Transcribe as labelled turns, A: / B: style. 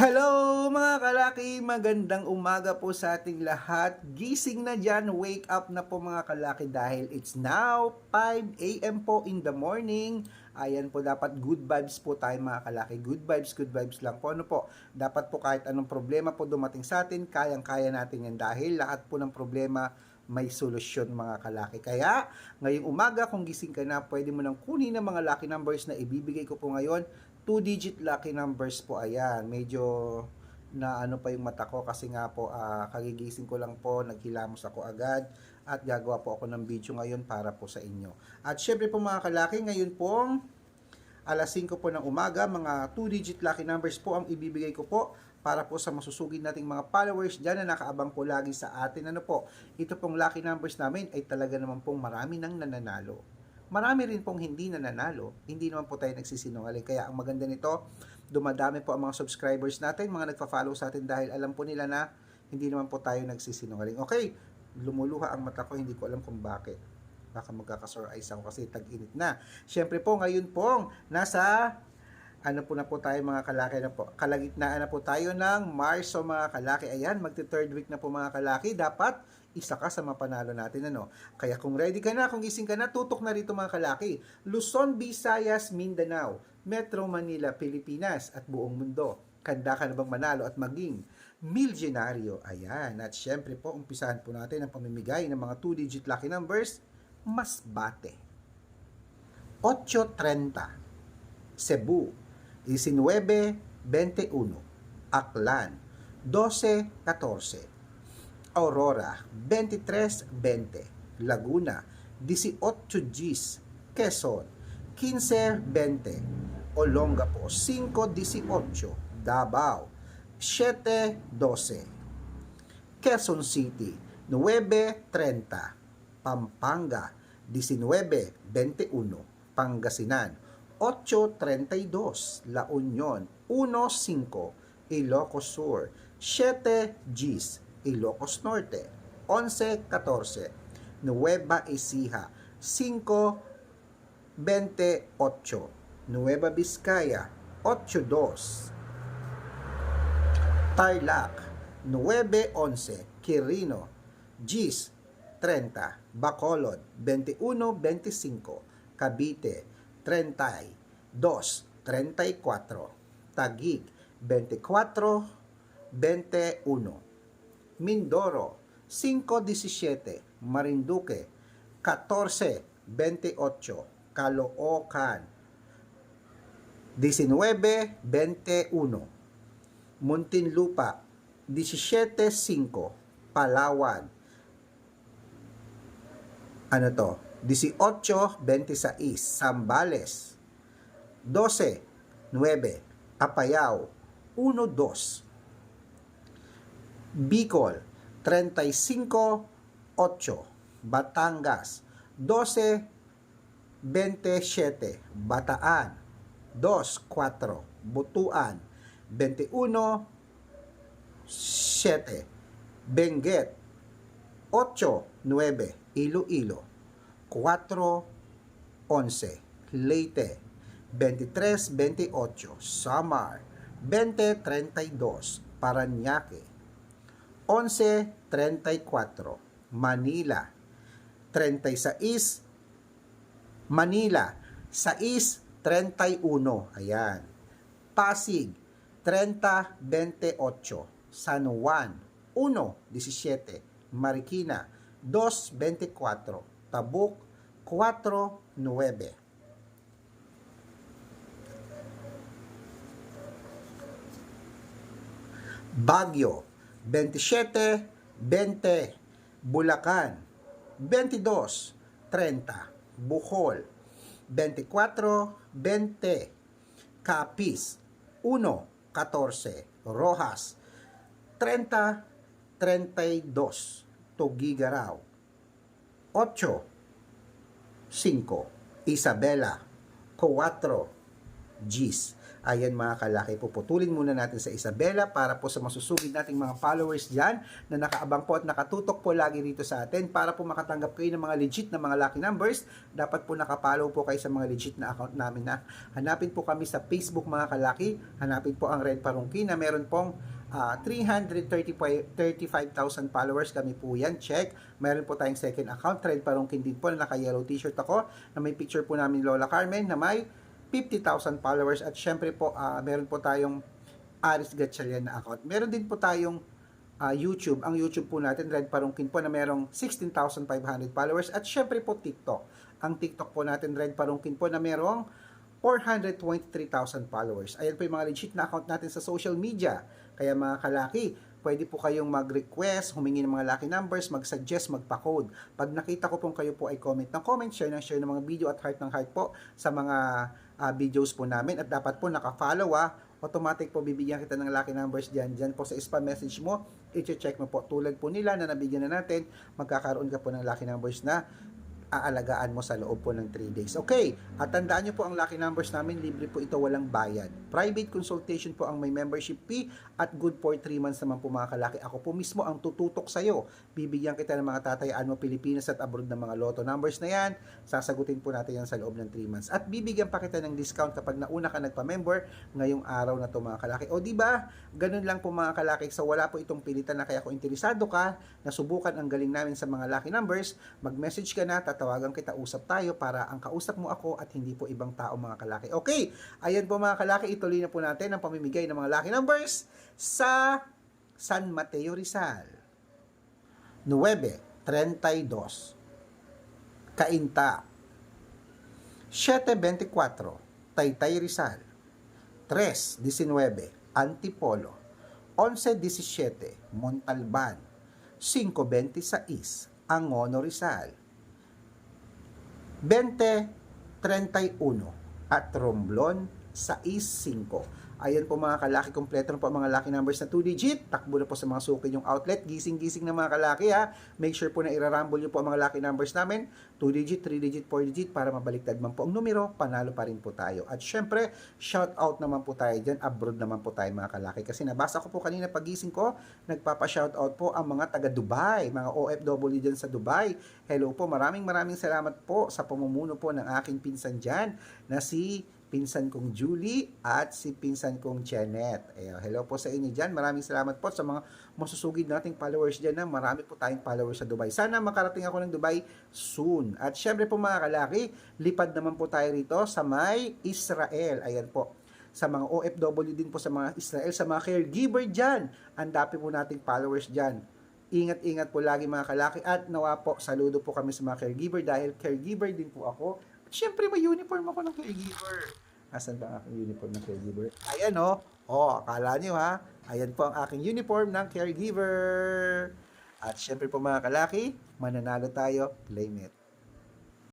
A: Hello mga kalaki! Magandang umaga po sa ating lahat. Gising na dyan, wake up na po mga kalaki dahil it's now 5 a.m. po in the morning. Ayan po, dapat good vibes po tayo mga kalaki. Good vibes, good vibes lang po. Ano po, dapat po kahit anong problema po dumating sa atin, kayang-kaya natin yan dahil lahat po ng problema may solusyon mga kalaki. Kaya, ngayong umaga, kung gising ka na, pwede mo nang kunin ang mga lucky numbers na ibibigay ko po ngayon. Two-digit lucky numbers po, ayan. Medyo na ano pa yung mata ko kasi nga po ah, kagigising ko lang po, naghilamos ako agad at gagawa po ako ng video ngayon para po sa inyo. At syempre po mga kalaki, ngayon pong alas 5 po ng umaga, mga 2-digit lucky numbers po ang ibibigay ko po para po sa masusugid nating mga followers dyan na nakaabang po lagi sa atin. Ano po, ito pong lucky numbers namin ay talaga naman pong marami nang nananalo. Marami rin pong hindi nananalo, hindi naman po tayo nagsisinungaling. Kaya ang maganda nito, dumadami po ang mga subscribers natin, mga nagpa-follow sa atin dahil alam po nila na hindi naman po tayo nagsisinungaling. Okay, lumuluha ang mata ko, hindi ko alam kung bakit baka magkakasore eyes ako kasi tag-init na. Siyempre po, ngayon pong nasa ano po na po tayo mga kalaki na po. Kalagitnaan na po tayo ng Marso mga kalaki. Ayan, magti third week na po mga kalaki. Dapat isa ka sa mapanalo natin ano. Kaya kung ready ka na, kung gising ka na, tutok na rito mga kalaki. Luzon, Visayas, Mindanao, Metro Manila, Pilipinas at buong mundo. Kanda ka na bang manalo at maging milyonaryo? Ayan. At syempre po, umpisahan po natin ang pamimigay ng mga 2-digit lucky numbers. Masbate. 8.30. Cebu. 19.21. Aklan. 12.14. Aurora. 23.20. Laguna. 18 Gs. Quezon. 15.20. Olongapo. 5.18. Davao. 7.12. Quezon City. 9.30. Pampanga. 19.21. Pangasinan. 8.32. La Union. 1.5. Ilocos Sur. 7 Gs. Ilocos Norte. 11.14. Nueva Ecija. 5.28. Nueva Vizcaya. 8.2. Tarlac. 9.11. Quirino. Gis. 30. Bacolod. 21.25. Cavite. 32. 34. Taguig. 24. 21. Mindoro. 5.17. Marinduque. 14.28. Caloocan. 19.21. Muntinlupa. 17.5. Palawan. Ano to? 18.26. Sambales. 12.9. Apayao. 1.2. Bicol. 35.8. Batangas. 12.27. Bataan. 2.4. Butuan. 21.7. Benguet. 8.9. Iloilo. 4.11. Leyte. 23.28. Samar. 20.32. Paranaque. 11.34. Manila. 36. Manila. 6.31. Ayan. Pasig. 30.28. San Juan. 1.17. Marikina. 2.24. Tabuk. 4.9. Baguio, 27, 20, Bulacan, 22, 30, Bohol, 24, 20, Capiz, 1, 14, Rojas, 30, 32, Tugigaraw, 8, 5, Isabela, 4, Gis, Ayan mga kalaki, puputulin muna natin sa Isabela para po sa masusugid nating mga followers dyan na nakaabang po at nakatutok po lagi rito sa atin. Para po makatanggap kayo ng mga legit na mga lucky numbers. Dapat po nakapollow po kayo sa mga legit na account namin na. Hanapin po kami sa Facebook mga kalaki. Hanapin po ang Red Parungki na meron pong ah, 335,000 followers kami po yan. Check. Meron po tayong second account, Red Parungkin din po na naka-yellow t-shirt ako na may picture po namin Lola Carmen na may 50,000 followers at syempre po ah, meron po tayong Aris Gatchalian na account. Meron din po tayong ah, YouTube. Ang YouTube po natin, Red Parungkin po na merong 16,500 followers at syempre po TikTok. Ang TikTok po natin, Red Parungkin po na merong 423,000 followers. Ayan po yung mga legit na account natin sa social media. Kaya mga kalaki, pwede po kayong mag-request, humingi ng mga lucky numbers, mag-suggest, magpa-code. Pag nakita ko pong kayo po ay comment ng comment, share ng share ng mga video at heart ng heart po sa mga ah, videos po namin. At dapat po naka-follow ah, automatic po bibigyan kita ng lucky numbers dyan. Dyan po sa spam message mo, i-check mo po. Tulad po nila na nabigyan na natin, magkakaroon ka po ng lucky numbers na aalagaan mo sa loob po ng 3 days. Okay, at tandaan nyo po ang lucky numbers namin, libre po ito, walang bayad. Private consultation po ang may membership fee at good for 3 months naman po mga kalaki. Ako po mismo ang tututok sa'yo. Bibigyan kita ng mga tatayaan mo Pilipinas at abroad ng mga loto numbers na yan. Sasagutin po natin yan sa loob ng 3 months. At bibigyan pa kita ng discount kapag nauna ka nagpa-member ngayong araw na to mga kalaki. O di ba? Ganun lang po mga kalaki. So wala po itong pilitan na kaya kung interesado ka, nasubukan ang galing namin sa mga lucky numbers, mag-message ka na, tatawagan kita, usap tayo para ang kausap mo ako at hindi po ibang tao mga kalaki. Okay, ayan po mga kalaki, ituloy na po natin ang pamimigay ng mga lucky numbers sa San Mateo Rizal. 9.32 Cainta 7.24 Taytay Rizal. 3.19 Antipolo. 11.17 Montalban. 5.26 Angono Rizal 20.31 at Romblon 6.5 Ayan po mga kalaki, kompleto po ang mga lucky numbers na 2 digit. Takbo na po sa mga suki yung outlet. Gising-gising na mga kalaki ha. Make sure po na irarumble nyo po ang mga lucky numbers namin. 2 digit, 3 digit, 4 digit para mabaliktad man po ang numero. Panalo pa rin po tayo. At syempre, shout out naman po tayo dyan. Abroad naman po tayo mga kalaki. Kasi nabasa ko po kanina pagising ko, nagpapa-shout out po ang mga taga Dubai, mga OFW dyan sa Dubai. Hello po, maraming maraming salamat po sa pamumuno po ng aking pinsan dyan na si pinsan kong Julie at si pinsan kong Janet. Ayan, hello po sa inyo dyan. Maraming salamat po sa mga masusugid nating followers dyan na marami po tayong followers sa Dubai. Sana makarating ako ng Dubai soon. At syempre po mga kalaki, lipad naman po tayo rito sa may Israel. Ayan po sa mga OFW din po sa mga Israel, sa mga caregiver dyan. Ang dami po nating followers dyan. Ingat-ingat po lagi mga kalaki at nawa po, saludo po kami sa mga caregiver dahil caregiver din po ako. At syempre may uniform ako ng caregiver. Asan ba ang aking uniform ng caregiver? Ayan o. Oh. oh, akala nyo ha. Ayan po ang aking uniform ng caregiver. At syempre po mga kalaki, mananalo tayo, claim it.